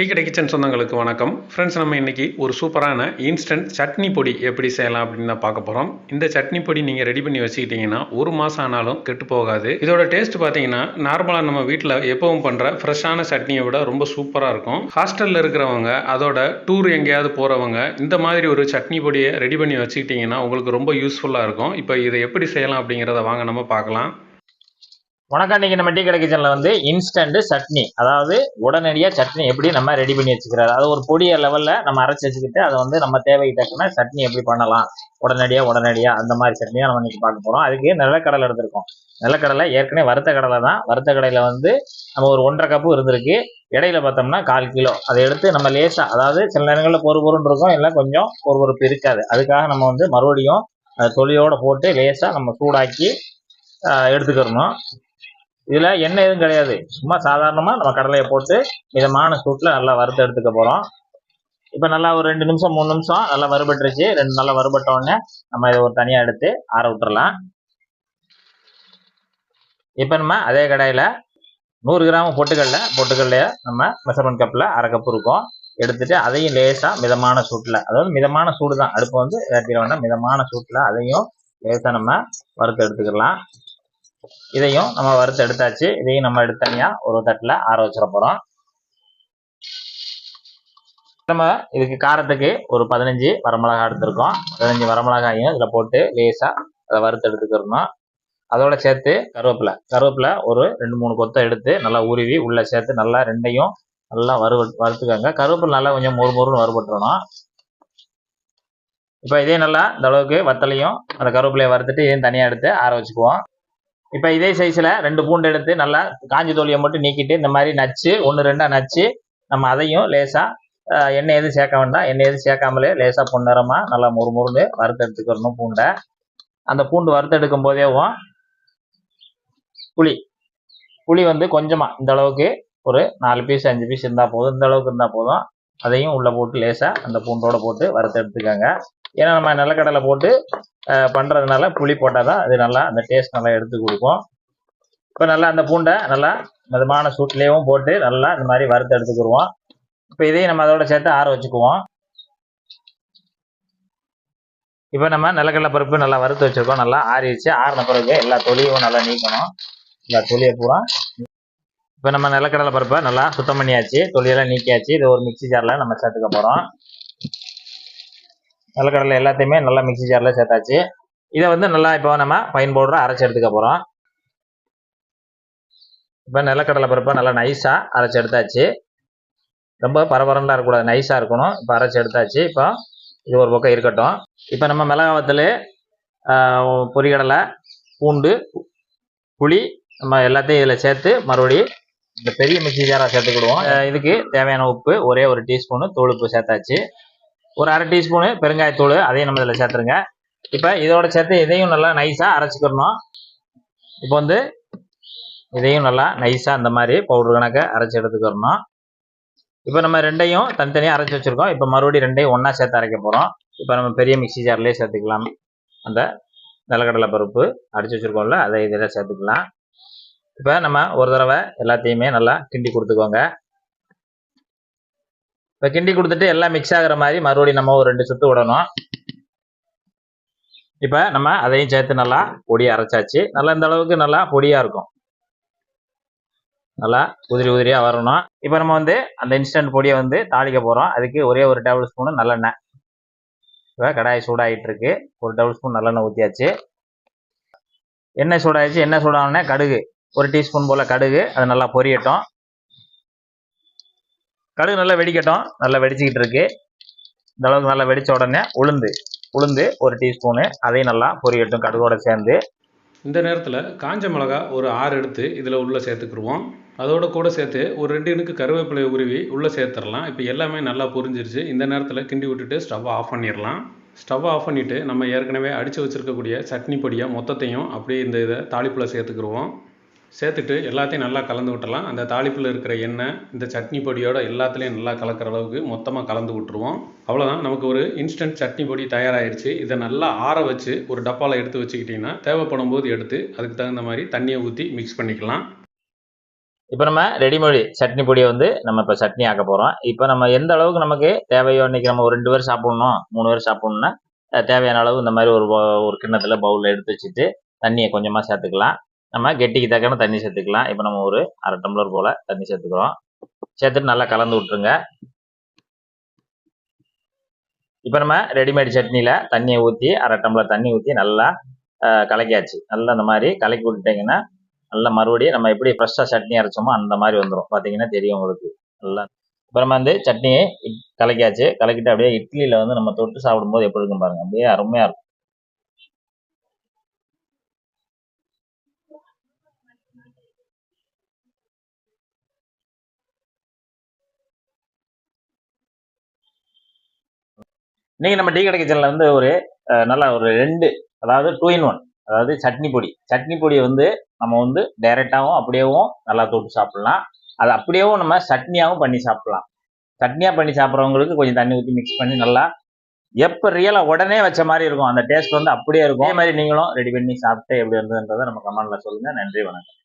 Tea கடை kitchen சொந்தங்களுக்கு வணக்கம். ஃப்ரெண்ட்ஸ் நம்ம இன்றைக்கி ஒரு சூப்பரான இன்ஸ்டன்ட் சட்னி பொடி எப்படி செய்யலாம் அப்படின்னு தான் பார்க்க போகிறோம் இந்த சட்னி பொடி நீங்கள் ரெடி பண்ணி வச்சுக்கிட்டிங்கன்னா ஒரு மாதம் ஆனாலும் கெட்டு போகாது. இதோட டேஸ்ட் பார்த்தீங்கன்னா நார்மலாக நம்ம வீட்டில் எப்பவும் பண்ணுற ஃப்ரெஷ்ஷான சட்னியை விட ரொம்ப சூப்பராக இருக்கும். ஹாஸ்டலில் இருக்கிறவங்க அதோட டூர் எங்கேயாவது போகிறவங்க இந்த மாதிரி ஒரு சட்னி பொடியை ரெடி பண்ணி வச்சுக்கிட்டிங்கன்னா உங்களுக்கு ரொம்ப யூஸ்ஃபுல்லாக இருக்கும். இப்போ இதை எப்படி செய்யலாம் அப்படிங்கிறத வாங்க நம்ம பார்க்கலாம். வணக்கம் இன்னைக்கு நம்ம டீ கடை கிச்சனில் வந்து இன்ஸ்டன்ட் சட்னி. அதாவது உடனடியாக சட்னி எப்படி நம்ம ரெடி பண்ணி வச்சுக்கிறது அது ஒரு பொடிய லெவலில் நம்ம அரைச்சி வச்சுக்கிட்டு அதை வந்து நம்ம தேவைக்கு தக்கன சட்னி எப்படி பண்ணலாம். உடனடியாக உடனடியாக அந்த மாதிரி சட்னியாக நம்ம இன்னைக்கு பார்க்க போகிறோம் அதுக்கு நிலக்கடலை எடுத்திருக்கோம். நிலக்கடலை ஏற்கனவே வறுத்த கடலை தான். வறுத்த கடையில் வந்து நம்ம ஒரு ஒன்றரை கப்பு இருந்திருக்கு. இடையில பார்த்தோம்னா கால் கிலோ. அதை எடுத்து நம்ம லேசாக அதாவது சில நேரங்களில் பொறு பொருன்னு இருக்கும். இல்லை கொஞ்சம் ஒரு பொறுப்பு இருக்காது. அதுக்காக நம்ம வந்து மறுபடியும் தொழிலோடு போட்டு லேசாக நம்ம சூடாக்கி எடுத்துக்கிறணும். இதுல எண்ணெய் எதுவும் கிடையாது. சும்மா சாதாரணமா நம்ம கடலையை போட்டு மிதமான சூட்டில் நல்லா வறுத்து எடுத்துக்க போறோம். இப்போ நல்லா ஒரு ரெண்டு நிமிஷம் மூணு நிமிஷம் நல்லா வறுபட்டுருச்சு. ரெண்டு நல்லா வறுபட்ட உடனே நம்ம இதை ஒரு தனியாக எடுத்து ஆற விட்டுறலாம். இப்போ நம்ம அதே கடையில நூறு கிராம் பொட்டுக்கடலை பொட்டுக்கடலைய நம்ம மெஷர்மெண்ட் கப்பில் அரை கப் இருக்கும். எடுத்துட்டு அதையும் லேசாக மிதமான சூட்டில் அதாவது மிதமான சூடு தான் அடுப்பு வந்து ஏற்றிட வேண்டாம் மிதமான சூட்டில் அதையும் லேசாக நம்ம வறுத்து எடுத்துக்கலாம். இதையும் நம்ம வறுத்து எடுத்தாச்சு. இதையும் நம்ம எடுத்து தனியாக ஒரு தட்டில் ஆற வச்சிட போகிறோம் நம்ம இதுக்கு காரத்துக்கு ஒரு பதினஞ்சு வரமிளகா எடுத்திருக்கோம். பதினஞ்சு வரமிளகாயும் இதில் போட்டு லேசாக அதை வறுத்து எடுத்துக்கிறணும். அதோட சேர்த்து கருவேப்பிலை. கருவேப்பிலை ஒரு ரெண்டு மூணு கொத்தை எடுத்து நல்லா உருவி உள்ளே சேர்த்து நல்லா ரெண்டையும் நல்லா வறு வறுத்துக்கோங்க. கருவேப்பிலை நல்லா கொஞ்சம் மொறு மொறுன்னு வறுபட்டுறணும். இப்போ இதே நல்லா இந்த அளவுக்கு வத்தலையும் அந்த கருவேப்பிலையை வறுத்துட்டு இதையும் தனியாக எடுத்து ஆற வச்சுக்குவோம். இப்போ இதே சைஸில் ரெண்டு பூண்டு எடுத்து நல்லா காஞ்சி தோலியை மட்டும் நீக்கிட்டு இந்த மாதிரி நச்சு ஒன்று ரெண்டாக நச்சு நம்ம அதையும் லேசாக எண்ணெய் எதுவும் சேர்க்க வேண்டாம். எண்ணெய் எதுவும் சேர்க்காமலே லேசாக பொன்னிறமாக நல்லா முறு முறுன்னு வறுத்து எடுத்துக்கிறணும் பூண்டை. அந்த பூண்டு வறுத்து எடுக்கும் போதேவும் புளி. புளி வந்து கொஞ்சமாக இந்த அளவுக்கு ஒரு நாலு பீஸ் அஞ்சு பீஸ் இருந்தால் போதும். இந்த அளவுக்கு இருந்தால் போதும். அதையும் உள்ளே போட்டு லேசாக அந்த பூண்டோட போட்டு வறுத்து எடுத்துக்கோங்க ஏன்னா நம்ம நிலக்கடலை போட்டு பண்ணுறதுனால பண்றதுனால புளி போட்டால் தான் அது நல்லா அந்த டேஸ்ட் நல்லா எடுத்து கொடுக்கும். இப்போ நல்லா அந்த பூண்டை நல்லா மிதமான சூட்லேயும் போட்டு நல்லா இந்த மாதிரி வறுத்து எடுத்துக்கிடுவோம். இப்போ இதையும் நம்ம அதோட சேர்த்து ஆற வச்சுக்குவோம். இப்போ நம்ம நிலக்கடலை பருப்பு நல்லா வறுத்து வச்சிருக்கோம். நல்லா ஆறிடுச்சு. ஆறின பிறகு எல்லா தொலியும் நல்லா நீக்கணும். எல்லா தொலியை பூரா. இப்போ நம்ம நிலக்கடலை பருப்பை நல்லா சுத்தம் பண்ணியாச்சு. தொலியெல்லாம் நீக்கியாச்சு. இது ஒரு மிக்ஸி ஜாரில் நம்ம சேர்த்துக்க போகிறோம் நிலக்கடலை எல்லாத்தையுமே நல்லா மிக்ஸி ஜாரில் சேர்த்தாச்சு. இதை வந்து நல்லா இப்போ நம்ம ஃபைன் பவுடரை அரைச்சி எடுத்துக்க போகிறோம் இப்போ நிலக்கடலை பருப்பை நல்லா நைஸாக அரைச்சி எடுத்தாச்சு. ரொம்ப பரபரண்டாக இருக்கக்கூடாது நைஸாக இருக்கணும். இப்போ அரைச்சி எடுத்தாச்சு. இப்போ இது ஒரு பக்கம் இருக்கட்டும். இப்போ நம்ம மிளகாவத்தில் பொரிகடலை பூண்டு புளி நம்ம எல்லாத்தையும் இதில் சேர்த்து மறுபடியும் இந்த பெரிய மிக்ஸி ஜாராக சேர்த்துக்கிடுவோம். இதுக்கு தேவையான உப்பு ஒரே ஒரு டீஸ்பூனு உப்பு சேர்த்தாச்சு. ஒரு அரை டீஸ்பூனு பெருங்காயத்தூள் அதையும் நம்ம இதில் சேர்த்துருங்க. இப்போ இதோட சேர்த்து இதையும் நல்லா நைஸாக அரைச்சிக்கிறணும் இப்போ வந்து இதையும் நல்லா நைஸாக அந்த மாதிரி பவுடர் கணக்கை அரைச்சி எடுத்துக்கிறணும் இப்போ நம்ம ரெண்டையும் தனித்தனியாக அரைச்சி வச்சுருக்கோம். இப்போ மறுபடியும் ரெண்டையும் ஒன்றா சேர்த்து அரைக்க போகிறோம் இப்போ நம்ம பெரிய மிக்ஸி ஜார்லேயே சேர்த்துக்கலாம். அந்த நிலக்கடலை பருப்பு அடித்து வச்சுருக்கோம்ல அதை இதில் சேர்த்துக்கலாம். இப்போ நம்ம ஒரு தடவை எல்லாத்தையுமே நல்லா கிண்டி கொடுத்துக்கோங்க. இப்போ கிண்டி கொடுத்துட்டு எல்லாம் மிக்ஸ் ஆகுற மாதிரி மறுபடியும் நம்ம ஒரு ரெண்டு சுத்து விடணும். இப்போ நம்ம அதையும் சேர்த்து நல்லா பொடி அரைச்சாச்சு. நல்லா இந்த அளவுக்கு நல்லா பொடியாக இருக்கும். நல்லா உதிரி உதிரியாக வரணும். இப்போ நம்ம வந்து அந்த இன்ஸ்டன்ட் பொடியை வந்து தாளிக்க போகிறோம் அதுக்கு ஒரே ஒரு டேபிள் ஸ்பூனு நல்லெண்ணெய். இப்போ கடாய் சூடாகிட்டு இருக்கு. ஒரு டேபிள் ஸ்பூன் நல்லெண்ணெய் ஊற்றியாச்சு எண்ணெய் சூடாயிடுச்சு. எண்ணெய் சூடானே கடுகு. ஒரு டீஸ்பூன் போல் கடுகு. அது நல்லா பொரியட்டும். கடுகு நல்லா வெடிக்கட்டும். நல்லா வெடிச்சுக்கிட்டு இருக்கு இந்த அளவுக்கு நல்லா வெடிச்ச உடனே உளுந்து. உளுந்து ஒரு டீஸ்பூனு. அதையும் நல்லா பொரியட்டும் கடுகோட சேர்ந்து. இந்த நேரத்தில் காஞ்ச மிளகா ஒரு ஆறு எடுத்து இதில் உள்ளே சேர்த்துக்குருவோம். அதோட கூட சேர்த்து ஒரு ரெண்டு இனுக்கு கருவேப்பிலை உருவி உள்ளே சேர்த்துடலாம். இப்போ எல்லாமே நல்லா புரிஞ்சிருச்சு. இந்த நேரத்தில் கிண்டி விட்டுட்டு ஸ்டவ்வை ஆஃப் பண்ணிடலாம். ஸ்டவ்வை ஆஃப் பண்ணிவிட்டு நம்ம ஏற்கனவே அடித்து வச்சுருக்கக்கூடிய சட்னி பொடியாக மொத்தத்தையும் அப்படியே இந்த இதை தாளிப்பில் சேர்த்துக்குருவோம். சேர்த்துட்டு எல்லாத்தையும் நல்லா கலந்து விட்டுறலாம். அந்த தாளிப்பில் இருக்கிற எண்ணெய் இந்த சட்னி பொடியோட எல்லாத்துலேயும் நல்லா கலக்கிற அளவுக்கு மொத்தமாக கலந்து விட்டுருவோம். அவ்வளோதான் நமக்கு ஒரு இன்ஸ்டன்ட் சட்னி பொடி தயாராகிடுச்சு இதை நல்லா ஆற வச்சு ஒரு டப்பாவில் எடுத்து வச்சுக்கிட்டிங்கன்னா தேவைப்படும் போது எடுத்து அதுக்கு தகுந்த மாதிரி தண்ணியை ஊற்றி மிக்ஸ் பண்ணிக்கலாம். இப்போ நம்ம ரெடிமேடு சட்னி பொடியை வந்து நம்ம இப்போ சட்னி ஆக்க போகிறோம் இப்போ நம்ம எந்த அளவுக்கு நமக்கு தேவையோ அன்றைக்கி நம்ம ஒரு ரெண்டு பேர் சாப்பிட்ணும் மூணு பேர் சாப்பிட்ணுன்னா தேவையான அளவு இந்த மாதிரி ஒரு ஒரு கிண்ணத்தில் பவுலில் எடுத்து வச்சுட்டு தண்ணியை கொஞ்சமாக சேர்த்துக்கலாம். நம்ம கெட்டிக்கு தக்கன தண்ணி சேர்த்துக்கலாம். இப்போ நம்ம ஒரு அரை டம்ளர் போல் தண்ணி சேர்த்துக்கிறோம். சேர்த்துட்டு நல்லா கலந்து விட்டுருங்க. இப்போ நம்ம ரெடிமேட் சட்னியில் தண்ணியை ஊற்றி அரை டம்ளர் தண்ணி ஊற்றி நல்லா கலக்கியாச்சு. நல்லா இந்த மாதிரி கலக்கி விட்டுட்டிங்கன்னா நல்லா மறுபடியும் நம்ம எப்படி ஃப்ரெஷ்ஷாக சட்னி அரைச்சோமோ அந்த மாதிரி வந்துடும் பார்த்தீங்கன்னா தெரியும் உங்களுக்கு. நல்லா. இப்போ நம்ம வந்து சட்னியை கலக்கியாச்சு. கலக்கிட்டு அப்படியே இட்லியில் வந்து நம்ம தொட்டு சாப்பிடும்போது எப்படி இருக்கும் பாருங்க. அப்படியே அருமையாக இருக்கும். இன்னைக்கு நம்ம டீ கடை கிச்சனில் வந்து ஒரு நல்ல ஒரு ரெண்டு அதாவது டூ இன் ஒன் அதாவது சட்னி பொடி. சட்னி பொடியை வந்து நம்ம வந்து டைரெக்டாகவும் அப்படியேவும் நல்லா தொட்டு சாப்பிட்லாம். அது அப்படியேவும் நம்ம சட்னியாகவும் பண்ணி சாப்பிட்லாம். சட்னியாக பண்ணி சாப்பிட்றவங்களுக்கு கொஞ்சம் தண்ணி ஊற்றி மிக்ஸ் பண்ணி நல்லா எப்போ ரியலாக உடனே வச்ச மாதிரி இருக்கும். அந்த டேஸ்ட் வந்து அப்படியே இருக்கும். அதே மாதிரி நீங்களும் ரெடி பண்ணி சாப்பிட்டு எப்படி இருந்ததுன்றதை நம்ம கமெண்டில் சொல்லுங்கள் நன்றி வணக்கம்.